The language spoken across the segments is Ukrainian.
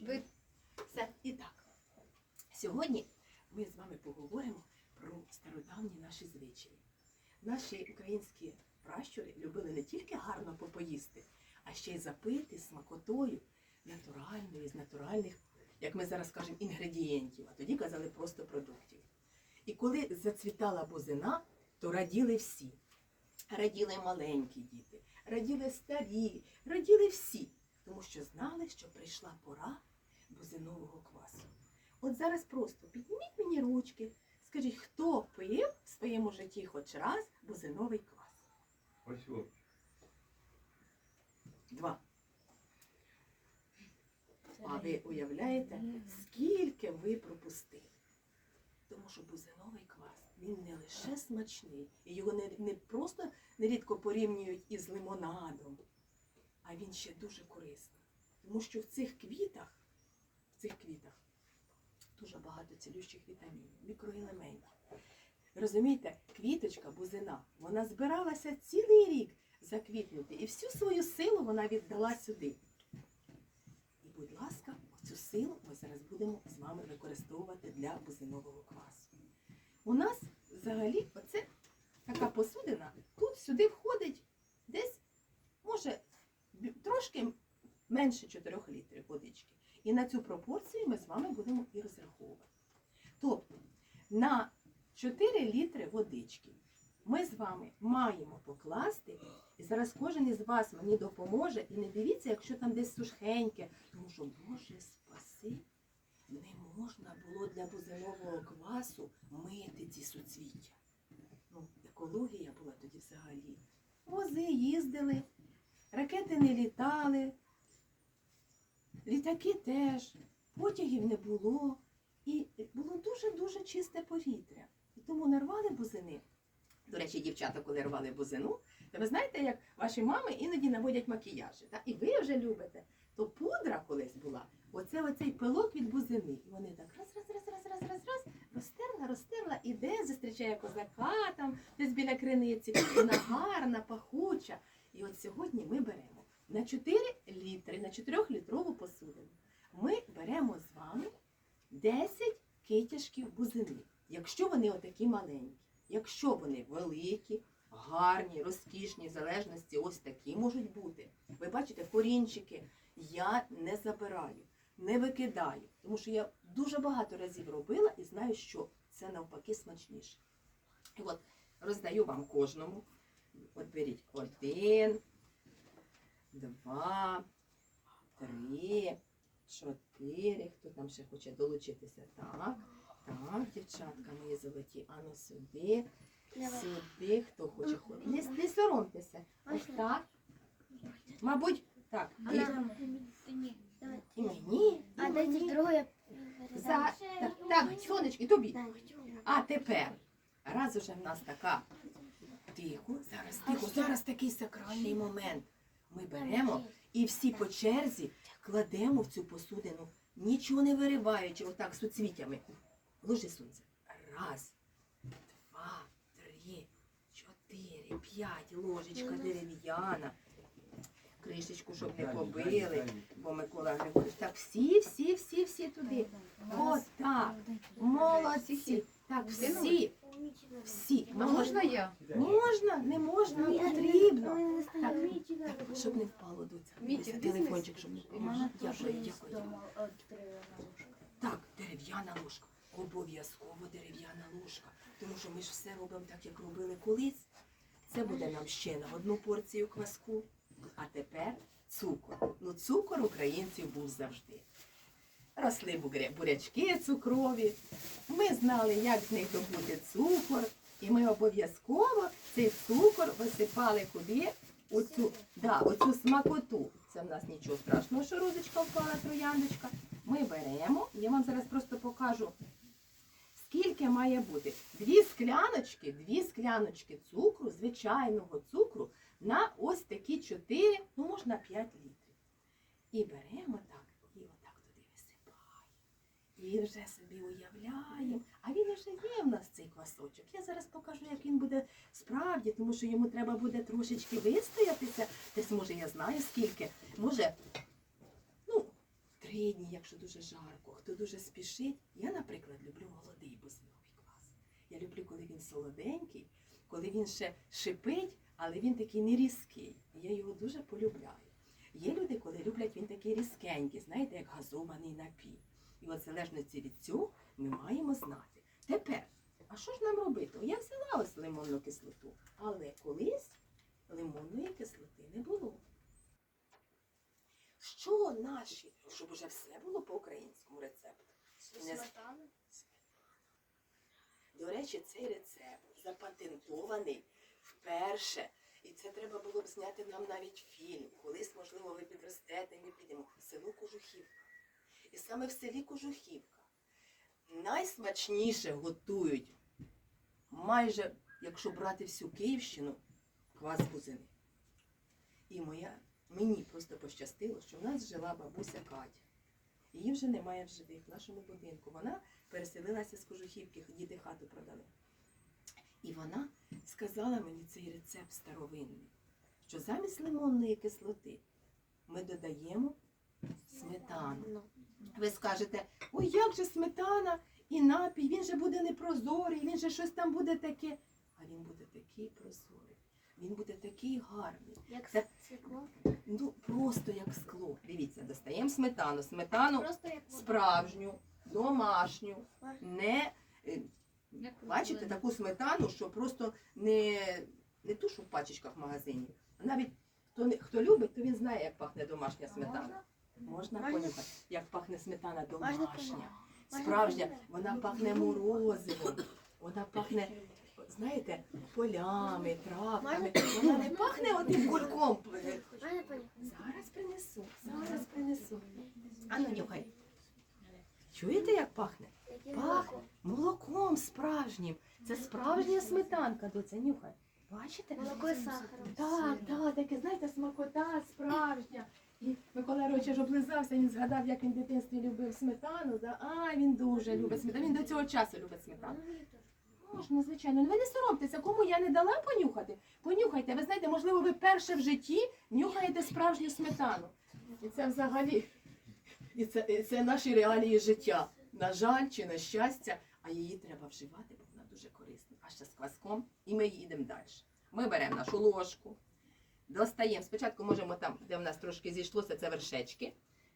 Ви Все, і так. Сьогодні ми з вами поговоримо про стародавні наші звичаї. Наші українські пращури любили не тільки гарно попоїсти, а ще й запити смакотою натуральною, з натуральних, як ми зараз кажемо, інгредієнтів, а тоді казали просто продуктів. І коли зацвітала бузина, то раділи всі. Раділи маленькі діти, раділи старі, раділи всі, тому що знали, що прийшла пора бузинового квасу. От зараз просто підніміть мені ручки, скажіть, хто пив в своєму житті хоч раз бузиновий квас? Ось о. Два. А ви уявляєте, скільки ви пропустили? Тому що бузиновий квас, він не лише смачний, і його не, не просто нерідко порівнюють із лимонадом, а він ще дуже корисний. Тому що в цих квітах, в цих квітах дуже багато цілющих вітамінів, мікроелементів. Розумієте, квіточка бузина, вона збиралася цілий рік заквітнути, і всю свою силу вона віддала сюди. І, будь ласка, цю силу ми зараз будемо з вами використовувати для бузинового квасу. У нас взагалі оце така посудина. Тут сюди входить десь, може, трошки менше 4 літрів водички. І на цю пропорцію ми з вами будемо і розраховувати. Тобто на 4 літри водички ми з вами маємо покласти, і зараз кожен із вас мені допоможе, і не дивіться, якщо там десь сушхеньке, тому що, Боже, спаси, не можна було для бузинового квасу мити ці суцвіття. Ну, екологія була тоді взагалі. Вози їздили, ракети не літали, літаки теж, потягів не було. І було дуже-дуже чисте повітря. І тому нарвали бузини. До речі, дівчата, коли рвали бузину, то ви знаєте, як ваші мами іноді наводять макіяжі. Та? І ви вже любите. То пудра колись була, оце оцей пилок від бузини. І вони так раз, раз, раз, раз, раз, раз, раз, розтерла, розтерла, іде, зустрічає козака там, десь біля криниці. Вона гарна, пахуча. І от сьогодні ми беремо на 4 літри, на 4-літрову посудину. Ми беремо з вами 10 китяшків бузини, якщо вони отакі маленькі. Якщо вони великі, гарні, розкішні, в залежності ось такі можуть бути. Ви бачите, корінчики я не забираю, не викидаю, тому що я дуже багато разів робила і знаю, що це навпаки смачніше. І от роздаю вам кожному. От беріть один, два, три, чотири. Хто там ще хоче долучитися? Так. Так, дівчатка мої золоті, ану сюди, сюди, хто хоче ходити. Не, не соромтеся. Ось так. Мабуть, так. І, і мені, А дайте мені. За... Так, так, сонечки, тобі. А тепер, раз уже в нас така тихо, зараз тихо, зараз такий сакральний момент. Ми беремо і всі по черзі кладемо в цю посудину, нічого не вириваючи, отак суцвітями. Ложи сонце. Раз, два, три, чотири, п'ять, ложечка дерев'яна. Кришечку, щоб не побили, бо Микола Григорович. Так, всі, всі, всі, всі туди. От так. Молодці. Так, всі, всі. А можна я? Можна, не можна, не потрібно. Так, так, щоб не впало Десь ти телефончик, щоб не впало. Дякую, дякую. Так, дерев'яна ложка. Обов'язково дерев'яна ложка. Тому що ми ж все робимо так, як робили колись. Це буде нам ще на одну порцію кваску. А тепер цукор. Ну, цукор українців був завжди. Росли бурячки цукрові. Ми знали, як з них добути цукор. І ми обов'язково цей цукор висипали куди? Оцю, да, оцю смакоту. Це в нас нічого страшного, що розочка впала трояндочка. Ми беремо, я вам зараз просто покажу, скільки має бути. Дві скляночки, дві скляночки цукру, звичайного цукру, на ось такі 4, ну можна 5 літрів. І беремо так, і отак туди висипаємо. І вже собі уявляємо. А він вже є в нас цей квасочок. Я зараз покажу, як він буде справді, тому що йому треба буде трошечки вистоятися. Десь, може, я знаю скільки. Може, ну, три середній, якщо дуже жарко, хто дуже спішить. Я, наприклад, люблю молодий бузиновий квас. Я люблю, коли він солоденький, коли він ще шипить, але він такий не різкий. Я його дуже полюбляю. Є люди, коли люблять він такий різкенький, знаєте, як газований напій. І от в залежності від цього ми маємо знати. Тепер, а що ж нам робити? Я взяла ось лимонну кислоту, але колись лимонної кислоти не було. Що наші, щоб уже все було по українському рецепту? Не Сметана. До речі, цей рецепт запатентований вперше. І це треба було б зняти нам навіть фільм. Колись, можливо, ви підростете, ми підемо в село Кожухівка. І саме в селі Кожухівка найсмачніше готують, майже, якщо брати всю Київщину, квас бузини. І моя, мені просто пощастило, що в нас жила бабуся Катя. Її вже немає в живих в нашому будинку. Вона переселилася з Кожухівки, діти хату продали. І вона сказала мені цей рецепт старовинний, що замість лимонної кислоти ми додаємо сметану. Ви скажете, ой, як же сметана і напій, він же буде непрозорий, він же щось там буде таке. А він буде такий прозорий, він буде такий гарний. Як Це- стекло. Ну, просто як скло. Дивіться, достаємо сметану. Сметану справжню, домашню, не е, бачите таку сметану, що просто не, не ту, що в пачечках в магазині. Навіть хто хто любить, то він знає, як пахне домашня сметана. Можна понюхати, як пахне сметана домашня. Справжня, вона пахне морозивом, вона пахне, знаєте, полями, травками. Вона не пахне одним кульком. Зараз принесу, зараз принесу. А ну нюхай. Чуєте, як пахне? Яке Пах. Молоком справжнім. Це справжня сметанка, доця, нюхай. Бачите? Молоко з сахаром. Так, так, таке, знаєте, смакота справжня. І Микола Роча ж облизався, він згадав, як він в дитинстві любив сметану. Да? А, він дуже любить сметану. Він до цього часу любить сметану. Можна, звичайно. Ну ви не соромтеся, кому я не дала понюхати. Понюхайте. Ви знаєте, можливо, ви перше в житті нюхаєте справжню сметану. І це взагалі. І це, і це наші реалії життя. На жаль чи на щастя, а її треба вживати, бо вона дуже корисна. А ще з кваском, і ми їдемо далі. Ми беремо нашу ложку, достаємо. Спочатку можемо там, де в нас трошки зійшлося, це вершечки,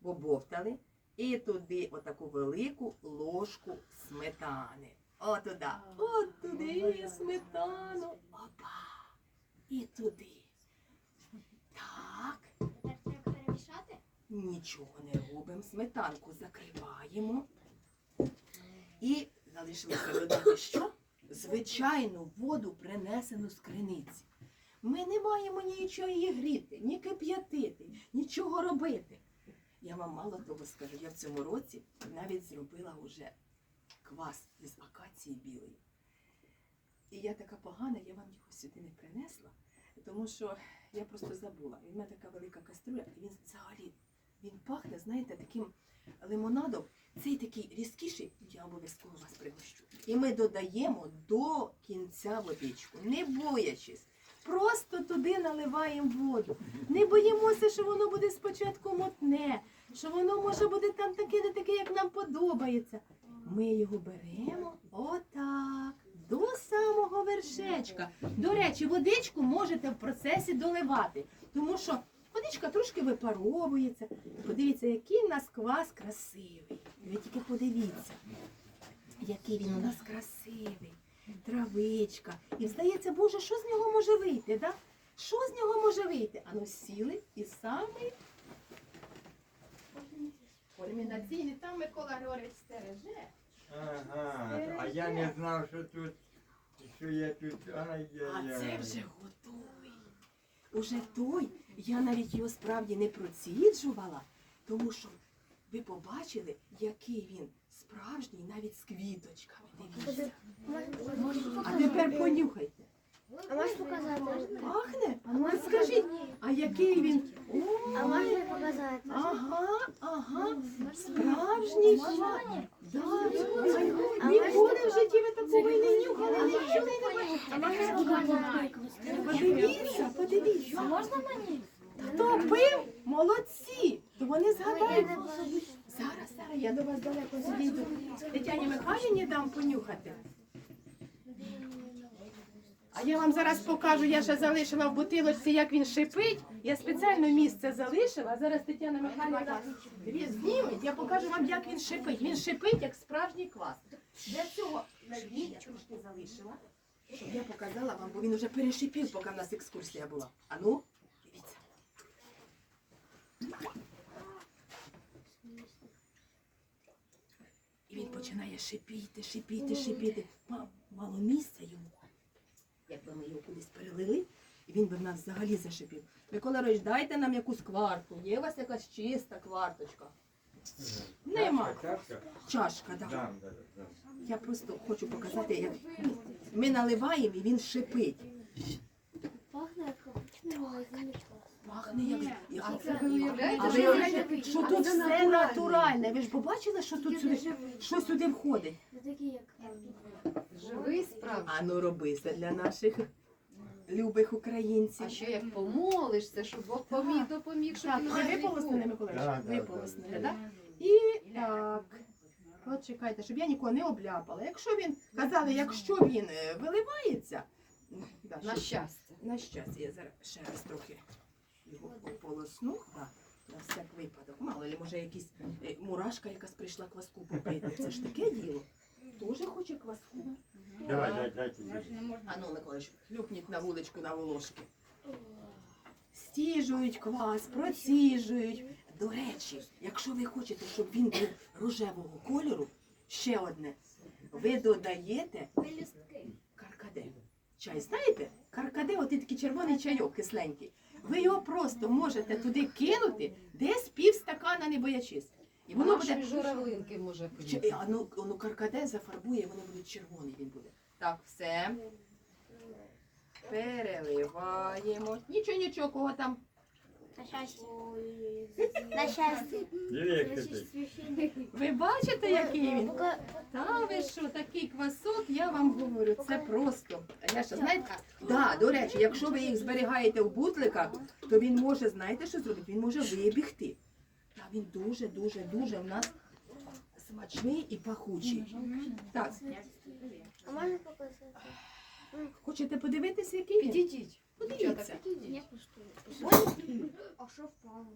бо бовтали. І туди отаку велику ложку сметани. Отуда. От туди сметану. Опа. І туди. Так. Так треба перемішати? Нічого не робимо. Сметанку закриваємо. І залишилося додати що? Звичайну воду, принесену з криниці. Ми не маємо нічого її гріти, ні кип'ятити, нічого робити. Я вам мало того скажу, я в цьому році навіть зробила уже квас із акації білої. І я така погана, я вам його сюди не принесла, тому що я просто забула. І в мене така велика каструля, і він взагалі він пахне, знаєте, таким лимонадом. Цей такий різкіший, я обов'язково вас пригощу. І ми додаємо до кінця водичку, не боячись. Просто туди наливаємо воду. Не боїмося, що воно буде спочатку мотне, що воно може буде там таке, не таке, як нам подобається. Ми його беремо отак, до самого вершечка. До речі, водичку можете в процесі доливати, тому що водичка трошки випаровується. Подивіться, який в нас квас красивий. Ви тільки подивіться, який він у нас красивий. Травичка. І здається, Боже, що з нього може вийти? Да? Що з нього може вийти? Ану сіли і самий кульмінаційний, там Микола Григорович стереже. Ага, а я не знав, що тут, що я тут. А Ай-яй-яй. це вже готовий. Уже той, я навіть його справді не проціджувала, тому що ви побачили, який він справжній, навіть з квіточками. Дивіться. А тепер понюхайте. А можеш показати? Пахне? А скажіть, а який він? А можна показати? Ага, ага, справжній. Да. Ніколи в житті ви такого і не нюхали, чули, не бачили. А можна показати? Подивіться, подивіться. можна мені? Хто пив? Молодці! То вони згадають. Зараз я до вас далеко зійду. Тетяні Михайлівні дам понюхати. А я вам зараз покажу, я ще залишила в бутилочці, як він шипить. Я спеціально місце залишила. Зараз Тетяна Михайлівна зніметь, я покажу вам, як він шипить. Він шипить, як справжній квас. Для цього я трошки залишила, щоб я показала вам, бо він уже перешипів, поки в нас екскурсія була. А ну, дивіться. І він починає шипіти, шипіти, шипіти. Мало місця йому. Якби ми його кудись перелили, і він би в нас взагалі зашипів. Микола Ройч, дайте нам якусь кварту. Є у вас якась чиста кварточка? Нема. Чашка? Чашка, так. Я просто хочу показати, як ми наливаємо і він шипить. Пахне як. Пахне як. як- А це ви уявляєте, А ви що тут все натуральне. Ви ж побачили, що тут сюди, що сюди входить? Такі, як живий справді. А ну роби це для наших любих українців. А що як помолишся, щоб Бог поміг, допоміг, щоб Так, він виполоснили, да, Виполоснили, так? І так. От чекайте, щоб я нікого не обляпала. Якщо він, казали, якщо він е, виливається, да, На щоб- щастя. на щастя, я зараз ще раз трохи його ополосну, да, на всяк випадок. Мало ли, може якісь е, мурашка якась прийшла кваску попити. Це ж таке діло. Дуже хоче кваску. Давай, дай, дайте. мені. А ну, Миколаївич, хлюпніть на вуличку на волошки. Стіжують квас, проціжують. До речі, якщо ви хочете, щоб він був рожевого кольору, ще одне. Ви додаєте каркаде. Чай, знаєте? Каркаде, от такий червоний чайок кисленький. Ви його просто можете туди кинути, десь пів стакана, не боячись. І воно буде журавлинки може Чи- а ну, ну каркаде зафарбує, воно буде червоний він буде. Так, все. Переливаємо. Нічого, нічого, кого там. На щастя. На щастя. Ви бачите, який він? Та ви що, такий квасок, я вам говорю, це просто. А я ще знаєте, да, до речі, якщо ви їх зберігаєте в бутликах, то він може, знаєте, що зробити? Він може вибігти. Та він дуже, дуже, дуже в нас смачний і пахучий. Так, А можна показати? Хочете подивитися, який? Підійдіть. Подивіться. А що впало?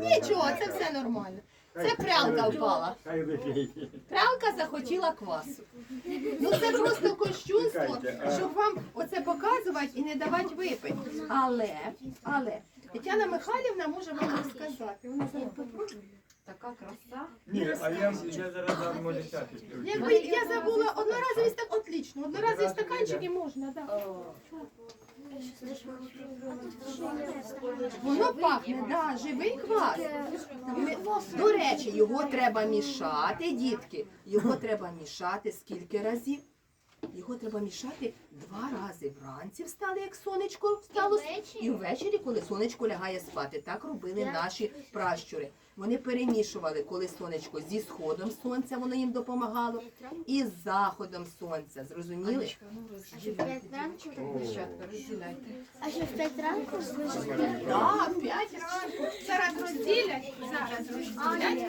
Нічого, це все нормально. Це прялка впала. Хай. Прялка захотіла квасу. Ну це просто кощунство, щоб вам оце показувати і не давати випити. Але, але Тетяна Михайлівна може вам розказати. Вона зараз попробує. Така краса. Ні, а я, я зараз дам може. Якби я забула одноразовий стак, отлично, одноразові стаканчики можна, так. Воно пахне, да, живий квас. Ми- До речі, його треба мішати, дітки. Його треба мішати скільки разів? Його треба мішати два рази. Вранці встали, як сонечко встало, і ввечері, коли сонечко лягає спати. Так робили наші пращури. Вони перемішували, коли сонечко зі сходом сонця воно їм допомагало, і з заходом сонця. Зрозуміли? Ну А що в п'ять ранку? Розділяйте. А що в п'ять ранку? Так, п'ять ранку. Зараз розділять. Зараз розділять.